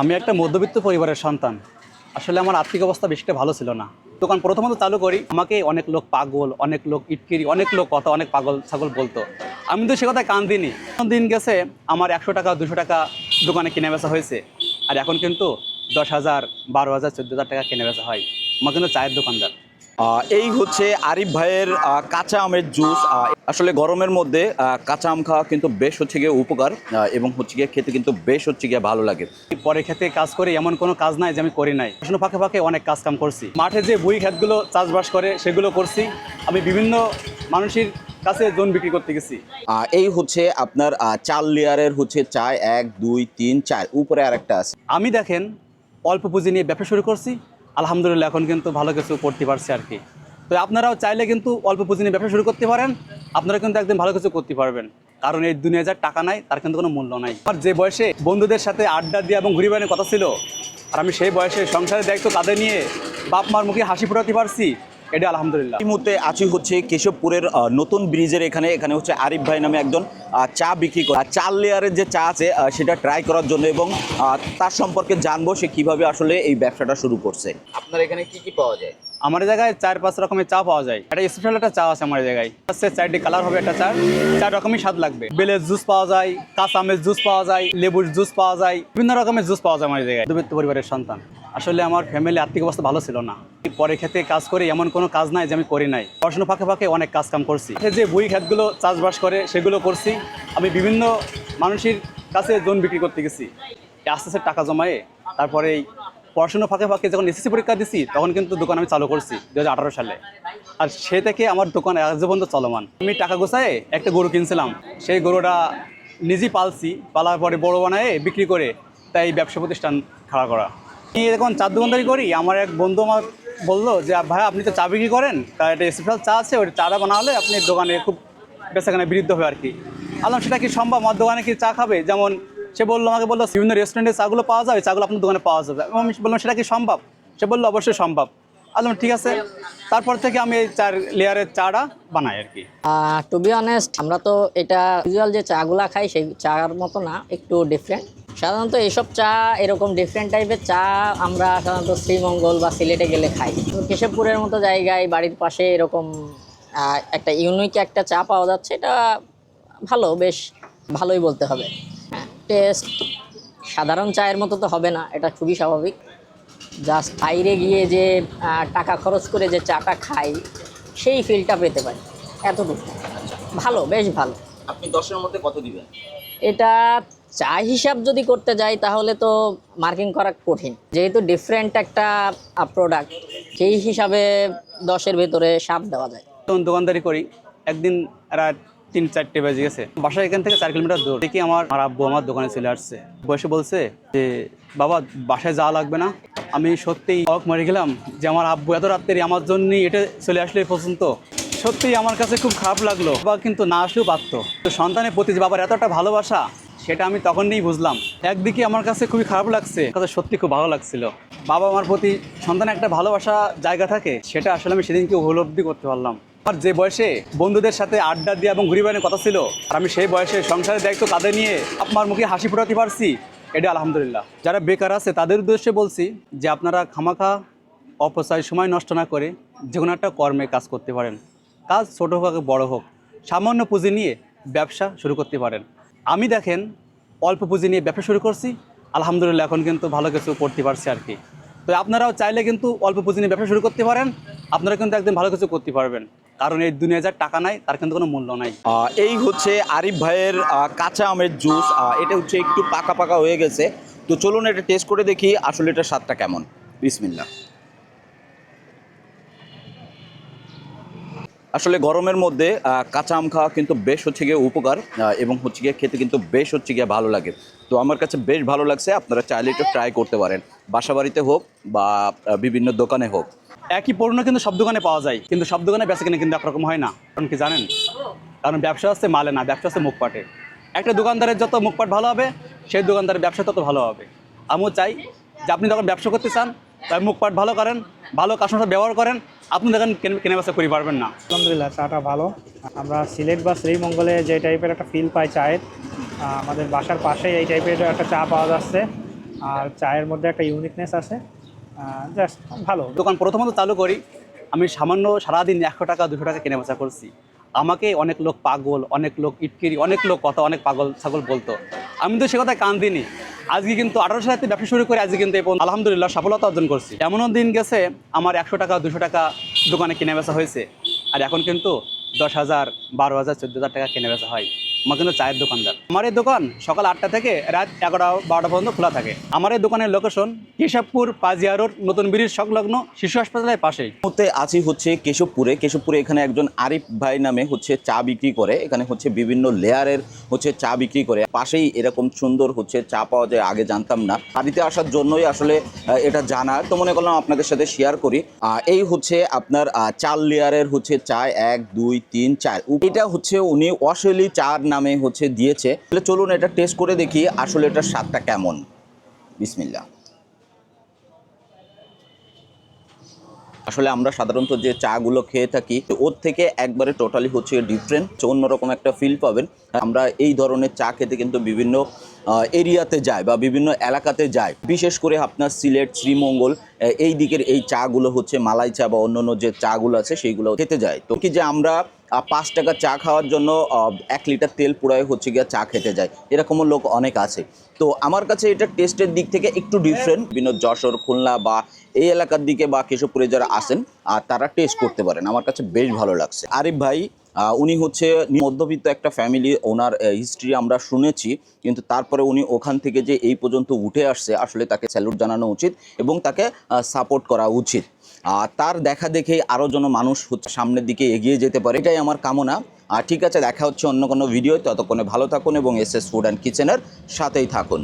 আমি একটা মধ্যবিত্ত পরিবারের সন্তান। আসলে আমার আর্থিক অবস্থা বেশিটা ভালো ছিল না। দোকান প্রথমত চালু করি, আমাকে অনেক লোক পাগল, অনেক লোক ইটকিরি, অনেক লোক কথা, অনেক পাগল ছাগল বলতো। আমি তো সে কথায় কান দিইনি। দিন গেছে, আমার একশো টাকা, দুশো টাকা দোকানে কিনে বেচা হয়েছে। আর এখন কিন্তু দশ হাজার, বারো হাজার, চোদ্দ হাজার টাকা কিনে বেচা হয়। আমার কিন্তু চায়ের দোকানদার। এই হচ্ছে আরিফ ভাইয়ের কাঁচা আমের জুস। আসলে গরমের মধ্যে কাঁচা আম খাওয়া কিন্তু বেশ হচ্ছে গিয়ে উপকার এবং হচ্ছে গিয়ে খেতে কিন্তু বেশ হচ্ছে গিয়ে ভালো লাগে। পরে খেতে কাজ করি এমন কোনো কাজ নাই যে আমি করি নাই। পড়াশোনা ফাঁকে ফাঁকে অনেক কাজ কাম করছি। মাঠে যে বুই ক্ষেতগুলো চাষবাস করে সেগুলো করছি। আমি বিভিন্ন মানুষের কাছে জোন বিক্রি করতে গেছি। আহ, এই হচ্ছে আপনার চার লেয়ারের হচ্ছে চায় এক দুই তিন চার উপরে আরেকটা আছে। আমি দেখেন অল্প পুঁজি নিয়ে ব্যবসা শুরু করছি। আলহামদুলিল্লাহ, এখন কিন্তু ভালো কিছু করতে পারছি আর কি। তো আপনারাও চাইলে কিন্তু অল্প পুঁজি নিয়ে ব্যবসা শুরু করতে পারেন। আপনারা কিন্তু একদিন ভালো কিছু করতে পারবেন। কারণ এই দুনিয়া যার টাকা নাই, তার কিন্তু কোনো মূল্য নাই। আর যে বয়সে বন্ধুদের সাথে আড্ডা দিয়ে এবং ঘুরি বেড়ানোর কথা ছিল, আর আমি সেই বয়সে সংসারের দায়িত্ব কাঁধে নিয়ে বাপ মার মুখে হাসি ফোটাতে পারছি এটা আলহামদুলিল্লাহ। এই মুহূর্তে আছি হচ্ছে কেশবপুরের নতুন ব্রিজের এখানে। এখানে হচ্ছে আরিফ ভাই নামে একজন চা বিক্রি করে চার লেয়ারের যে চা আছে সেটা ট্রাই করার জন্য এবং তার সম্পর্কে জানব সে কীভাবে আসলে এই ব্যবসাটা শুরু করছে। আপনার এখানে কি কি পাওয়া যায়? আমার জায়গায় চার পাঁচ রকমের চা পাওয়া যায়। একটা স্পেশাল একটা চা আছে আমার জায়গায়। হচ্ছে চারটি কালার হবে একটা চা চার রকমের স্বাদ লাগবে। বেলের জুস পাওয়া যায় কাঁচা আমের জুস পাওয়া যায় লেবুর জুস পাওয়া যায় বিভিন্ন রকমের জুস পাওয়া যায় আমার জায়গায়। দুবিত্ত পরিবারের সন্তান। আসলে আমার ফ্যামিলি আর্থিক অবস্থা ভালো ছিল না। পরে খেতে কাজ করি, এমন কোনো কাজ নাই যে আমি করি নাই। পড়াশোনা ফাঁকে ফাঁকে অনেক কাজ কাম করছি। যে বই ক্ষেতগুলো চাষবাস করে, সেগুলো করছি। আমি বিভিন্ন মানুষের কাছে জোন বিক্রি করতে গেছি। আস্তে আস্তে টাকা জমায়ে, তারপরে পড়াশোনা ফাঁকে ফাঁকে যখন এসএসসি পরীক্ষা দিছি, তখন কিন্তু দোকান আমি চালু করছি দু হাজার আঠারো সালে। আর সে থেকে আমার দোকান আজ পর্যন্ত চলমান। আমি টাকা গোছায় একটা গরু কিনছিলাম। সেই গরুটা নিজেই পালছি, পালার পরে বড় বানায় বিক্রি করে, তাই ব্যবসা প্রতিষ্ঠান খাড়া করা। আমি এখন চার দোকানদারি করি। আমার এক বন্ধু আমার বলল যে, ভাই, আপনি তো চা বিক্রি করেন। তা একটা স্পেশাল চা আছে ওই চাটা বানা হলে আপনি দোকানে খুব বেচাকেনা বৃদ্ধ হবে আর কি। আলাম সেটা কি সম্ভব? আমার দোকানে কি চা খাবে? যেমন সে বলল, আমাকে বলল, বিভিন্ন রেস্টুরেন্টে চাগুলো পাওয়া যাবে, চাগুলো আপনার দোকানে পাওয়া যাবে। আমি বললাম, সেটা কি সম্ভব? সে বলল, অবশ্যই সম্ভব। আলম ঠিক আছে। তারপর থেকে আমি এই চার লেয়ারের চাটা বানাই আর কি। টু বি অনেস্ট আমরা তো এটা ইউজুয়াল যে চাগুলা খাই, সেই চার মতো না, একটু ডিফারেন্ট সাধারণত এসব চা এরকম ডিফারেন্ট টাইপের চা আমরা সাধারণত শ্রীমঙ্গল বা সিলেটে গেলে খাই। কেশবপুরের মতো জায়গায় বাড়ির পাশে এরকম একটা ইউনিক একটা চা পাওয়া যাচ্ছে। এটা ভালো বেশ ভালোই বলতে হবে। হ্যাঁ টেস্ট সাধারণ চায়ের মতো তো হবে না এটা খুবই স্বাভাবিক। জাস্ট বাইরে গিয়ে যে টাকা খরচ করে যে চাটা খাই সেই ফিলটা পেতে পারি। এতটুকু। ভালো বেশ ভালো। আপনি দশের মধ্যে কত দিবেন? এটা চা হিসাব যদি করতে যাই, তাহলে তো মার্কিং করা কঠিন। যেহেতু ডিফারেন্ট একটা প্রোডাক্ট সেই হিসাবে দশের ভেতরে সাত দেওয়া যায়। তখন দোকানদারি করি। একদিন রাত তিন, চারটে বেজে গেছে। বাসা এখান থেকে চার কিলোমিটার দূর। দেখি আমার আমার আব্বু আমার দোকানে চলে আসছে। বসে বলছে যে, বাবা, বাসায় যাওয়া লাগবে না। আমি সত্যিই অবাক মরে গেলাম যে আমার আব্বু এত রাত্রি আমার জন্যই এটা চলে আসলে পর্যন্ত। সত্যিই আমার কাছে খুব খারাপ লাগল। বা কিন্তু না আসলেও পারতো। সন্তানের প্রতি বাবার এতটা ভালোবাসা সেটা আমি তখনই বুঝলাম। একদিকে আমার কাছে খুবই খারাপ লাগছে কাছে সত্যি খুব ভালো লাগছিল। বাবা আমার প্রতি সন্তানের একটা ভালোবাসা জায়গা থাকে, সেটা আসলে আমি সেদিনকে উপলব্ধি করতে পারলাম। আর যে বয়সে বন্ধুদের সাথে আড্ডা দিয়ে এবং ঘুরি কথা ছিল, আর আমি সেই বয়সে সংসারের দায়িত্ব কাঁধে নিয়ে আপনার মুখে হাসি ফোটাতে পারছি, এটা আলহামদুলিল্লাহ। যারা বেকার আছে, তাদের উদ্দেশ্যে বলছি যে আপনারা খামাখা, অপচয়, সময় নষ্ট না করে যে কোনো একটা কর্মে কাজ করতে পারেন। কাজ ছোটো হোক বড় হোক, সামান্য পুঁজি নিয়ে ব্যবসা শুরু করতে পারেন। আমি দেখেন, অল্প পুঁজি নিয়ে ব্যবসা শুরু করছি, আলহামদুলিল্লাহ এখন কিন্তু ভালো কিছু করতে পারছি আর কি। তো আপনারাও চাইলে কিন্তু অল্প পুঁজি নিয়ে ব্যবসা শুরু করতে পারেন, আপনারা কিন্তু একদিন ভালো কিছু করতে পারবেন। কারণ এই দুনিয়া যার টাকা নাই, তার কিন্তু কোনো মূল্য নাই। এই হচ্ছে আরিফ ভাইয়ের কাঁচা আমের জুস এটা হচ্ছে একটু পাকা পাকা হয়ে গেছে। তো চলুন এটা টেস্ট করে দেখি আসলে এটা স্বাদটা কেমন। বিসমিল্লা আসলে গরমের মধ্যে কাঁচা আম খাওয়া কিন্তু বেশ হচ্ছে গিয়ে উপকার এবং হচ্ছে গিয়ে খেতে কিন্তু বেশ হচ্ছে গিয়ে ভালো লাগে। তো আমার কাছে বেশ ভালো লাগছে, আপনারা চাইলে একটু ট্রাই করতে পারেন। বাসা বাড়িতে হোক বা বিভিন্ন দোকানে হোক। একই পণ্য কিন্তু সব দোকানে পাওয়া যায়, কিন্তু সব দোকানে বেচা কিনে কিন্তু একরকম হয় না। কারণ কি জানেন? কারণ ব্যবসা হচ্ছে মালে না, ব্যবসা হচ্ছে মুখপাটে একটা দোকানদারের যত মুখপাট ভালো হবে, সেই দোকানদারের ব্যবসা তত ভালো হবে। আমিও চাই যে আপনি যখন ব্যবসা করতে চান, তাই মুখপাট ভালো করেন, ভালো কাস্টমার ব্যবহার করেন আপনি দেখেন কেনা বেচা করে পারবেন না। আলহামদুলিল্লাহ চাটা ভালো। আমরা সিলেট বা শ্রীমঙ্গলে যে টাইপের একটা ফিল পাই চায়ের আমাদের বাসার পাশেই এই টাইপের একটা চা পাওয়া যাচ্ছে। আর চায়ের মধ্যে একটা ইউনিকনেস আছে। জাস্ট ভালো। দোকান প্রথমত চালু করি আমি সামান্য সারাদিন একশো টাকা দুশো টাকা কেনা বেচা করছি। আমাকে অনেক লোক পাগল অনেক লোক ইটকিরি অনেক লোক কথা অনেক পাগল ছাগল বলতো। আমি তো সে কথায় কান দিইনি। আজকে কিন্তু আঠারোশো সালে ব্যবসা শুরু করে আজকে কিন্তু আলহামদুলিল্লাহ সফলতা অর্জন করছি। এমনও দিন গেছে, আমার একশো টাকা, দুশো টাকা দোকানে কেনা বেচা হয়েছে। আর এখন কিন্তু দশ হাজার, বারো হাজার, চোদ্দ হাজার টাকা কেনা বেচা হয়। আমার কিন্তু চায়ের দোকানদার। আমার এই দোকান সকাল আটটা থেকে রাত এগারোটা, বারোটা পর্যন্ত খোলা থাকে। আমার এই দোকানের লোকেশন কেশবপুর পাজিয়া রোড, নতুন ব্রিজ সংলগ্ন শিশু হাসপাতালের পাশেই। মুহূর্তে আছি হচ্ছে কেশবপুরে। কেশবপুরে এখানে একজন আরিফ ভাই নামে হচ্ছে চা বিক্রি করে। এখানে হচ্ছে বিভিন্ন লেয়ারের হচ্ছে চা বিক্রি করে। পাশেই এরকম সুন্দর হচ্ছে চা পাওয়া যায়, আগে জানতাম না। বাড়িতে আসার জন্যই আসলে এটা জানা। তো মনে করলাম আপনাদের সাথে শেয়ার করি। এই হচ্ছে আপনার চার লেয়ারের হচ্ছে চা, এক, দুই, তিন, চার। এটা হচ্ছে উনি অশৈলী চার নামে হচ্ছে দিয়েছে। তাহলে চলুন এটা টেস্ট করে দেখি আসলে এটার স্বাদটা কেমন। বিসমিল্লা আসলে আমরা সাধারণত যে চাগুলো খেয়ে থাকি, ওর থেকে একবারে টোটালি হচ্ছে ডিফারেন্ট অন্যরকম একটা ফিল পাবেন। আমরা এই ধরনের চা খেতে কিন্তু বিভিন্ন এরিয়াতে যাই বা বিভিন্ন এলাকাতে যাই। বিশেষ করে আপনার সিলেট, শ্রীমঙ্গল এই দিকের এই চাগুলো হচ্ছে মালাই চা বা অন্য যে চাগুলো আছে, সেইগুলো খেতে যায় তো কি যে আমরা পাঁচ টাকা চা খাওয়ার জন্য এক লিটার তেল পুরাই হচ্ছে গিয়ে চা খেতে যায়। এরকমও লোক অনেক আছে। তো আমার কাছে এটা টেস্টের দিক থেকে একটু ডিফারেন্ট বিভিন্ন যশোর, খুলনা বা এই এলাকার দিকে বা কেশবপুরে যারা আসেন আর তারা টেস্ট করতে পারেন। আমার কাছে বেশ ভালো লাগছে। আরিফ ভাই উনি হচ্ছে মধ্যবিত্ত একটা ফ্যামিলি ওনার হিস্ট্রি আমরা শুনেছি, কিন্তু তারপরে উনি ওখান থেকে যে এই পর্যন্ত উঠে আসছে, আসলে তাকে স্যালুট জানানো উচিত এবং তাকে সাপোর্ট করা উচিত। তার দেখা দেখে আরও যেন মানুষ সামনের দিকে এগিয়ে যেতে পারে। এটাই আমার কামনা। আর ঠিক আছে, দেখা হচ্ছে অন্য কোনো ভিডিও ততক্ষণে ভালো থাকুন এবং এস এস ফুড অ্যান্ড কিচেনের সাথেই থাকুন।